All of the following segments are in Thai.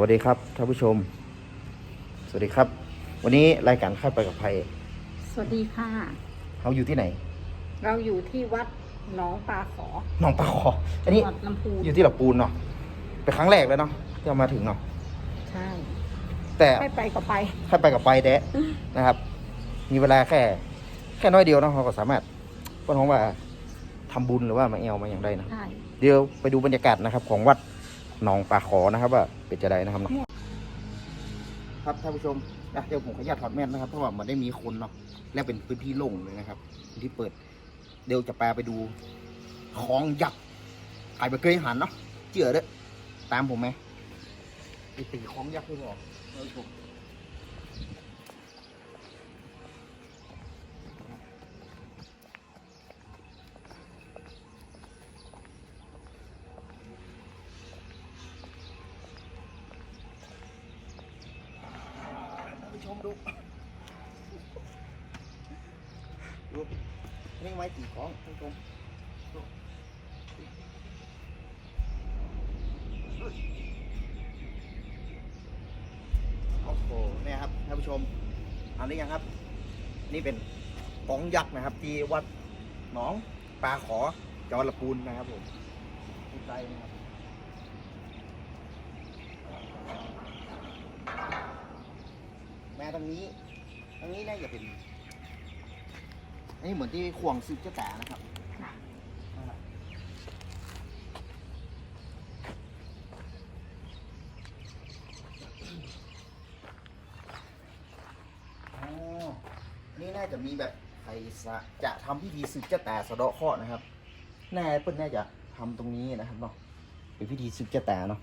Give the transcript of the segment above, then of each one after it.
วัสดีครับท่านผู้ชม สวัสดีครับ วันนี้รายการข้าไปกับภัยสวัสดีค่ะ เขาอยู่ที่ไหน เราอยู่ที่วัดหนองปลาขอหนองปลาคออันนี้จังหวัดลำพูนอยู่ที่หลับปูนเนาะเป็นครั้งแรกเลยเนาะที่เรามาถึงเนาะใช่แต่ให้ไปก็ไป ถ้าไปกับไปแดะนะครับ มีเวลาแค่ แค่น้อยเดียวเนาะเราก็สามารถก็ท้องว่าทำบุญหรือว่ามาเอวมาอย่างใดนะ ใช่ เดี๋ยวไปดูบรรยากาศนะครับของวัด หนองปลาขอนะครับ ว่าเป็นจะไดนะครับเนาะครับท่านผู้ชมนะเดี๋ยวผมขออนุญาตถอดแมสนะครับเพราะว่ามันได้มีคนเนาะและเป็นพื้นที่โล่งเลยนะครับพื้นที่เปิด เดี๋ยวจะปาไปดูของยักษ์ถ่ายไปเคยหันเนาะเจือเด้อตามผมไหมไปตีของยักษ์ด้วยบอกท่านผู้ชมท่านผู้ชมดู ดูนี่ไม้ตีของท่านชมโอ้โหเนี่ยครับท่านผู้ชมอันนี้ยังครับ นี่เป็นกองยักษ์นะครับ ที่วัดหนองปลาขอจังหวัดลำพูนนะครับผมที่ใจนะครับแม่ทางนี้ทางนี้น่าจะเป็น นนี้เหมือนที่ควงซึกเจ้าแต่นะครับอ๋อนี่น่าจะมีแบบใครสะจะทำพิธีซึกเจ้าแต่สะเดาะเคราะห์นะครับ แน่เปิ้ลน่าจะทำตรงนี้นะครับเนาะ เป็นพิธีซึกเจ้าแต่เนาะ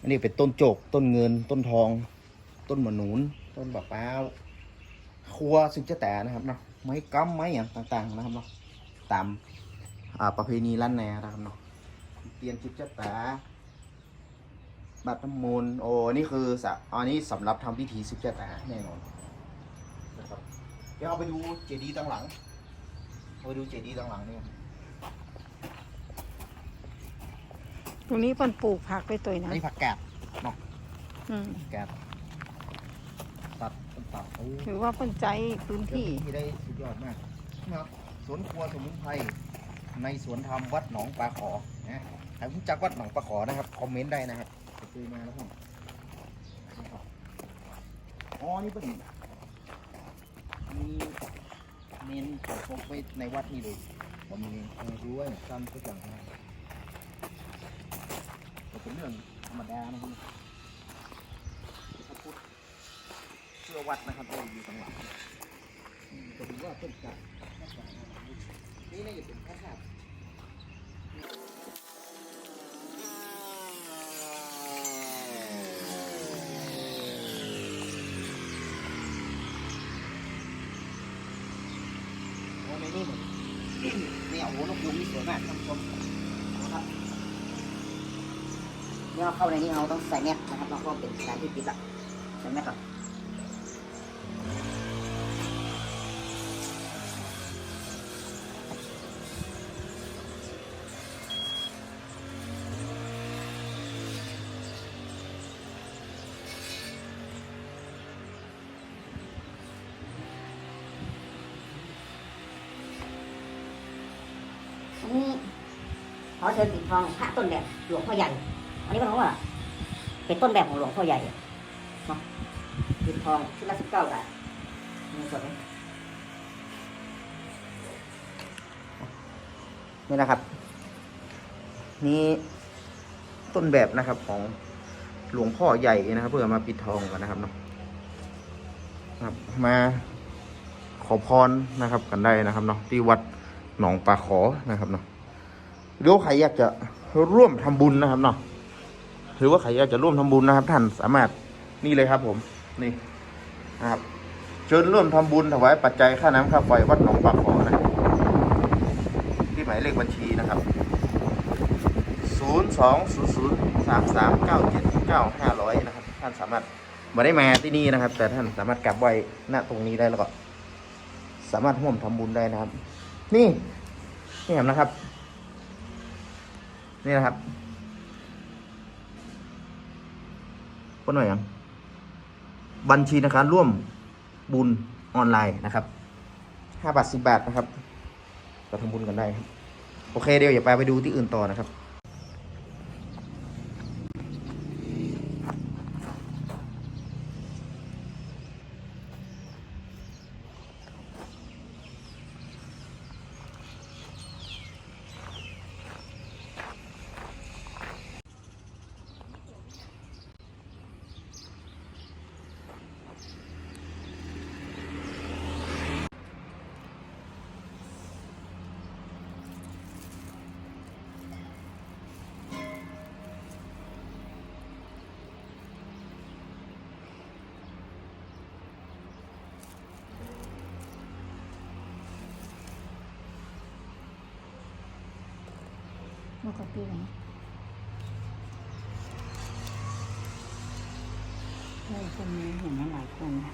อันนี้เป็นต้นโจก ต้นเงิน ต้นทอง ต้นมะหนุนต้นบะเป้าวครัวซึกเจ้าแต่นะครับเนาะ ไม้กำไม้อย่างต่างๆนะครับเนาะตามอ่าประเพณีล้านนานะครับเนาะเตียนจุดเจ้าแต่บัตรน้ำมนต์โอ้นี่คือสะอันนี้สำหรับทำพิธีซึกเจ้าแต่แน่นอนนะครับเดี๋ยวเอาไปดูเจดีย์ตั้งหลังเอาไปดูเจดีย์ตั้งหลังนี่ตรงนี้เปิ้นปลูกผักไปตัวอันนะนี้ผักกาดอืมแกด ตัดต้นตัดโอ้ถือว่าเปิ้นใจพื้นที่ ที่ได้สุดยอดมากนะครับสวนครัวสมุนไพรในสวนธรรมวัดหนองปลาขอนะใครรู้จักวัดหนองปลาขอนะครับคอมเมนต์ได้นะครับเคยมาแล้วครับนะครับอ๋อนี่เป็นมีเมนของพกไว้ในวัดนี่เลยผมมีเออรู้ว่าจำตัวอย่างได้แต่เป็นเรื่องธรรมดานะครับพระพุทธเชื่อวัดนะครับเราอยู่ข้างหลังอืมจะดูว่าต้นจักรนี่น่าจะเป็นพระธาตุโอ้ในนี่เหมือนนี่โอ้โหนกยูงนี่สวยมากท่านผู้ชมนะครับเนี่ยเข้าในนี้เราต้องใส่แมสนะครับเพราะว่าเป็นสถานที่ปิดละใส่แมสก่อนอัน อเชิญปิดทองพระต้นแบบหลวงพ่อใหญ่ อันนี้ก็รู้ว่าเป็นต้นแบบของหลวงพ่อใหญ่เนาะปิดทองชุดละสิบเก้าบาทมีสดไหมนี่นะครับ นี่ต้นแบบนะครับของหลวงพ่อใหญ่นะครับ เพื่อมาปิดทองกันนะครับเนาะครับมาขอพรนะครับกันได้นะครับเนาะที่วัดหนองปลาขอนะครับเนาะ หรือว่าใครอยากจะร่วมทำบุญนะครับเนาะหรือว่าใครอยากจะร่วมทำบุญนะครับ ท่านสามารถนี่เลยครับ ผมนี่นะครับเชิญร่วมทำบุญถวายปัจจัยค่าน้ำค่าไฟวัดหนองปลาขอนะที่หมายเลขบัญชีนะครับ 0 2 0 0 3 3 9 7 9 5 0 0 นะครับ ท่านสามารถมาได้มาที่นี่นะครับ แต่ท่านสามารถกลับไหว้ณตรงนี้ได้แล้วก็ สามารถร่วมทำบุญได้นะครับ นี่นี่เห็นนะครับ นี่นะครับเปิ้นว่าหยังบัญชีนะครับร่วมบุญออนไลน์นะครับห้าบาทสิบบาทนะครับก็ทำบุญกันได้ครับโอเคเดี๋ยวอย่าไปไปดูที่อื่นต่อนะครับ ปกติไหนใช่คนนี้เห็นมาหลายคนนะ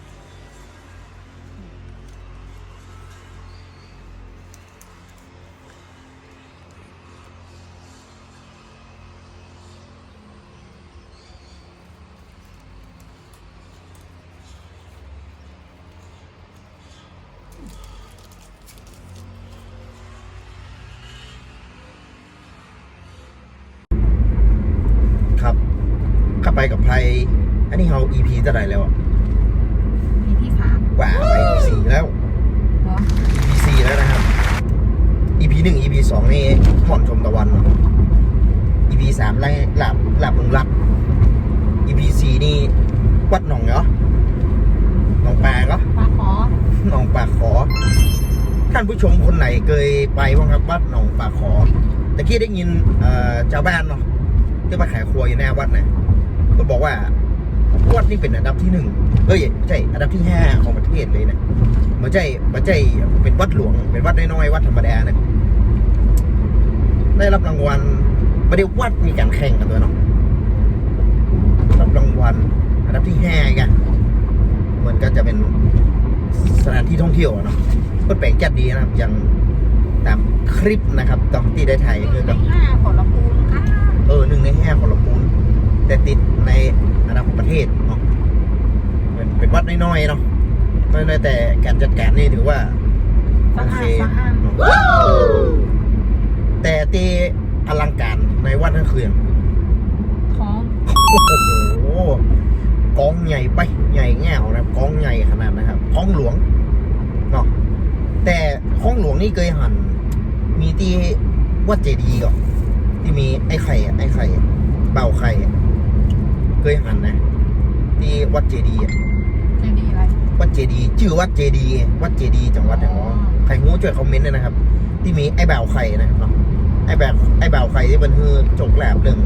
ไปกับไพอันนี้เรา EP จะได้แล้วอะมีที่สามว้าวไป EP สี่แล้ว เหรอ EP สี่แล้วนะครับ EP หนึ่ง EP สองนี่หม่อนชมตะวันเนาะ EP สามไล่หลับหลับลงรัก EP สี่นี่วัดหนองเหรอหนองแปลเหรอ ปลาขอหนองปากขอ ท่านผู้ชมคนไหนเคยไปบ้างครับวัดหนองปากขอตะกี้ได้ยินเอ่อชาวบ้านเนาะที่มาขายครัวอยู่หน้าวัดเนี่ย ก็บอกว่าวัดนี่เป็นอันดับที่หนึ่งเอ้ยไม่ใช่อันดับที่ห้าของประเทศเลยนะไม่ใช่ไม่ใช่เป็นวัดหลวง เป็นวัดน้อยๆวัดธรรมดานะได้รับรางวัลไม่ได้วัดมีการแข่งกันด้วยเนาะรับรางวัลอันดับที่ห้ากันเหมือนก็จะเป็นสถานที่ท่องเที่ยวอะเนาะก็แปลงจัดดีนะครับอย่างตามคลิปนะครับตอนที่ได้ถ่ายคือกับห้าผลปูนค่ะเออหนึ่งในห้าของลำพูน แต่ติดในอันดับของประเทศเนาะเป็นเป็นวัดน้อยๆเนาะน้อยๆแต่การจัดการนี่ถือว่าสะโออาเคดสะอาดเนาะแต่ตีอลังการในวัดนั่นคืออย่างของโอ้โหกองใหญ่ไปใหญ่แง่วนะครับกองใหญ่ขนาดนะครับกองหลวงเนาะแต่ห้องหลวงนี่เคยหัน มีที่วัดเจดีย์ก่อนที่มีไอ้ไข่อะไอ้ไข่อะเบาไข่อะ เคยหันนะ ที่วัดเจดีย์อะจะดีอะไรวัดเจดีย์ชื่อวัดเจดีย์วัดเจดีย์จังหวัดไหนวะใครรู้ช่วยคอมเมนต์ด้วยนะครับ ที่มีไอ้เบาไข่นะครับเนาะไอ้แบบไอ้เบาไข่ที่มันคือจกแหลบเรื่อง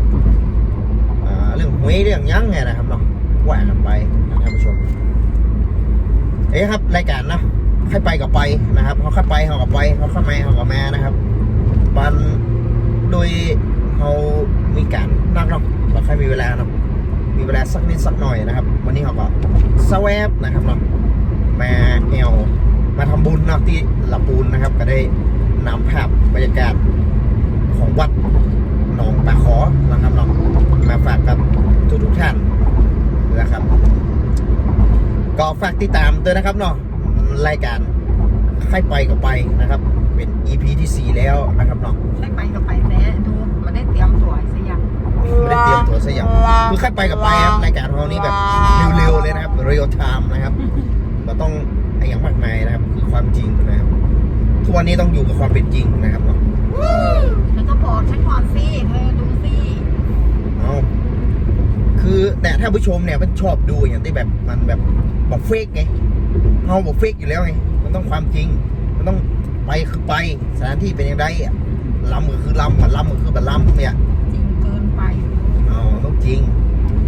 อ่าเรื่องหวยเรื่องหยั้งไงนะครับเนาะว่ากันไปนะท่านผู้ชมเอ้ยครับรายการเนาะใครไปก็ไปนะครับเขาเข้าไปเขาก็ไปเขาเข้ามาเขาก็มานะครับมันโดยเขามีการนักเนาะเราใครมีเวลาเนาะ มีเวลาสักนิดสักหน่อยนะครับ วันนี้เขาก็สวบนะครับเนาะมาแอวมาทำบุญเนาะที่ลำปูนนะครับ ก็ได้นำภาพบรรยากาศของวัดหนองปลาขอนะครับเนาะมาฝากกับทุกทุกท่านนะครับ ก็ฝากติดตามด้วยนะครับเนาะรายการใครไปก็ไปนะครับ เป็น EP ที่ 4 แล้วนะครับเนาะใช่ไปก็ไปแน่ดูมันได้เตรียมตัวสิยัง ได้เตรียมตัวซะอย่างคือใครไปก็ไปครับรายการของเรานี้แบบเร็วๆเลยนะครับ real time นะครับเราต้องไอ้อย่างมากมายนะครับคือความจริงนะครับทุกวันนี้ต้องอยู่กับความเป็นจริงนะครับเนาะแล้วก็บอกฉันก่อนสิเธอดูสิเอาคือแต่ถ้าผู้ชมเนี่ยมันชอบดูอย่างที่แบบมันแบบบอกเฟกไงเราบอกเฟกอยู่แล้วไงมันต้องความจริง มันต้องไปคือไปสถานที่เป็นยังไงอะลำก็คือลำบัดลำก็คือบัดลำเนี่ย จริงเกินไป อ๋อต้องจริง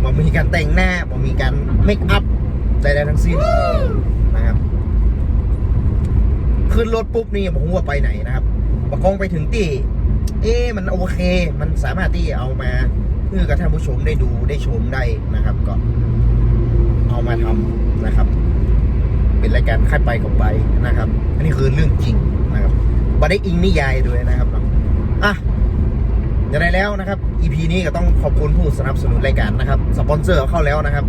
มันมี การแต่งหน้ามันมีการเมคอัพใดๆทั้งสิ้นนะครับขึ้นรถปุ๊บนี่ผมว่าไปไหนนะครับ ประกองไปถึงที่เอ๊มันโอเค มันสามารถที่เอามาเพื่อกับท่านผู้ชมได้ดูได้ชมได้นะครับ ก็ เอามาทำนะครับ เป็นรายการค่ายไปกับไปนะครับ อันนี้คือเรื่องจริงนะครับบัได้อิงนิยายด้วยนะครับเนาะ อะจะได้แล้วนะครับ EP นี้ก็ต้องขอบคุณผู้สนับสนุนรายการนะครับสปอนเซอร์เข้าแล้วนะครับ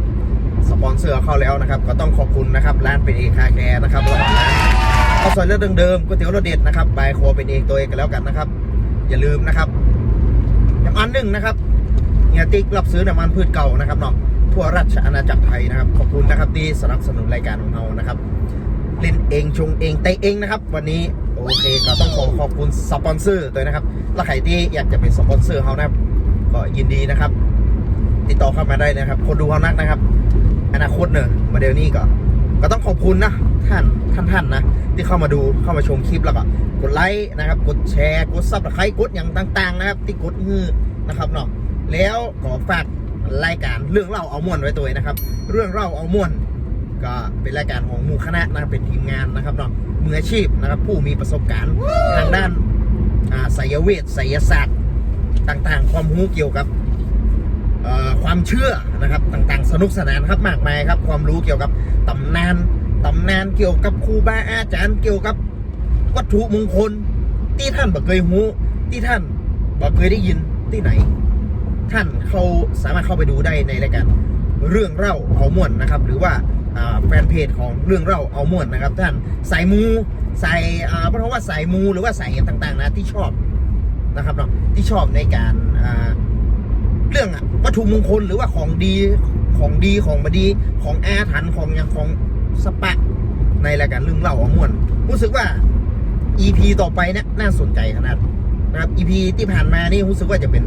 สปอนเซอร์เข้าแล้วนะครับ ก็ต้องขอบคุณนะครับร้านเป็นเอกคาแคร์นะครับแล้วก็ร้านข้าวซอยเลือดเดิมๆก๋วยเตี๋ยวรสเด็ดนะครับบายควเป็นเอกตัวเองกันแล้วกันนะครับ อย่าลืมนะครับอย่างอันหนึ่งนะครับเฮียติ๊กรับซื้อน้ำมันพืชเก่านะครับเนาะทั่วราชอาณาจักรไทยนะครับ ขอบคุณนะครับที่สนับสนุนรายการของเรานะครับ เล่นเองชงเองเตะเองนะครับ วันนี้โอเคก็ต้องขอขอบคุณสปอนเซอร์ด้วยนะครับแล้วใครที่อยากจะเป็นสปอนเซอร์เขานะครับก็ยินดีนะครับ ติดต่อเข้ามาได้นะครับ คนดูเขานักนะครับ อนาคตเนอะมาเดี๋ยวนี้ก็ ก็ต้องขอบคุณนะท่านท่านท่านนะ ที่เข้ามาดูเข้ามาชมคลิปแล้วก็กดไลค์นะครับ กดแชร์กดซับสไครต์กดอย่างต่าง ๆ นะครับ ที่กดฮือนะครับเนาะแล้วก็ฝากรายการเรื่องเล่าเอาม่วนไว้ตัวนะครับ เรื่องเล่าเอาม่วน ก็เป็นรายการของหมู่คณะนะครับเป็นทีมงานนะครับเนาะมืออาชีพนะครับ ผู้มีประสบการณ์ทางด้านอ่าไสยเวทไสยศาสตร์ต่างๆ ความรู้เกี่ยวกับความเชื่อนะครับต่างๆ สนุกสนานครับมากมายครับ ความรู้เกี่ยวกับตำนานตำนานเกี่ยวกับครูบาอาจารย์เกี่ยวกับวัตถุมงคล ที่ท่านบ่เคยรู้ที่ท่านบ่เคยได้ยินที่ไหน ท่านเขาสามารถเข้าไปดูได้ในรายการ เรื่องเล่าเอาม่วนนะครับ หรือว่าแฟนเพจของเรื่องเล่าเอาม่วนนะครับ ท่านสายมูสายอ่เพราะว่าสายมูหรือว่าสายต่างๆนะที่ชอบนะครับเนาะที่ชอบในการเรื่องวัตถุมงคลหรือว่าของดีของดีของบดีของอาถรรพ์ของอย่างของสปะในรายการเรื่องเล่าเอาม่วนรู้สึกว่า EP ต่อไปเนี่ยน่าสนใจขนาดนะครับ EP ที่ผ่านมานี่รู้สึกว่าจะเป็น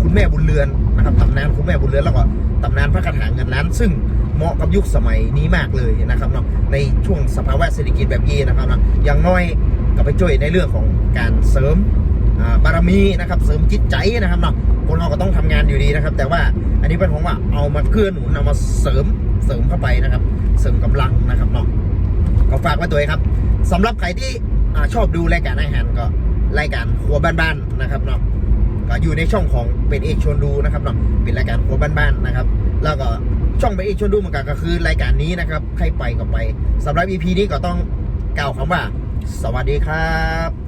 คุณแม่บุญเรือน นะครับตำนานคุณแม่บุญเรือนแล้วก็ตำนานพระคาถาเงินล้าน ซึ่งเหมาะกับยุคสมัยนี้มากเลยนะครับเนาะในช่วงสภาวะเศรษฐกิจแบบนี้นะครับเนาะอย่างน้อยก็ไปช่วยในเรื่องของการเสริมบารมีนะครับเสริมจิตใจนะครับเนาะคนเราก็ต้องทำงานอยู่ดีนะครับ แต่ว่าอันนี้เป็นของว่าเอามาเกื้อหนุนเอามาเสริมเสริมเข้าไปนะครับ เสริมกำลังนะครับเนาะก็ฝากไว้ตัวเองครับสำหรับใครที่อชอบดูรายการอาหารก็รายการครัวบ้านๆนะครับเนาะ ก็อยู่ในช่องของเป็นเอกชวนดูนะครับเนาะเป็นรายการครัวบ้านๆนะครับ แล้วก็ช่องเป็นเอกชวนดูเหมือนกันก็คือรายการนี้นะครับใครไปก็ไปสำหรับ EP นี้ก็ต้องกล่าวคำว่า สวัสดีครับ